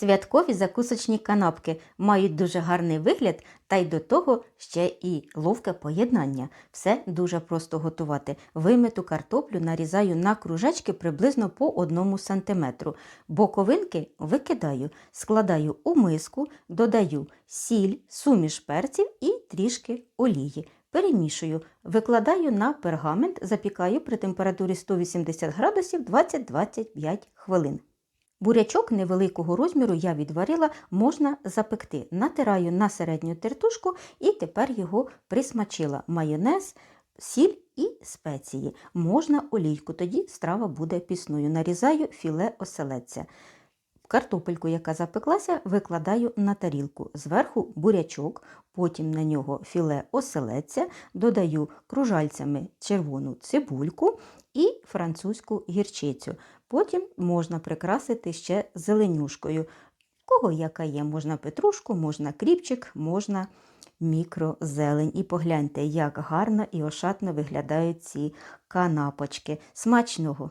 Святкові закусочні канапки мають дуже гарний вигляд та й до того ще і ловке поєднання. Все дуже просто готувати. Вимиту картоплю нарізаю на кружечки приблизно по 1 см. Боковинки викидаю, складаю у миску, додаю сіль, суміш перців і трішки олії. Перемішую, викладаю на пергамент, запікаю при температурі 180 градусів 20-25 хвилин. Бурячок невеликого розміру я відварила, можна запекти. Натираю на середню тертушку і тепер його присмачила. Майонез, сіль і спеції. Можна олійку, тоді страва буде пісною. Нарізаю філе оселедця. Картопельку, яка запеклася, викладаю на тарілку. Зверху бурячок, потім на нього філе оселедця, додаю кружальцями червону цибульку і французьку гірчицю. Потім можна прикрасити ще зеленюшкою. Кого яка є, можна петрушку, можна кріпчик, можна мікрозелень. І погляньте, як гарно і ошатно виглядають ці канапочки. Смачного!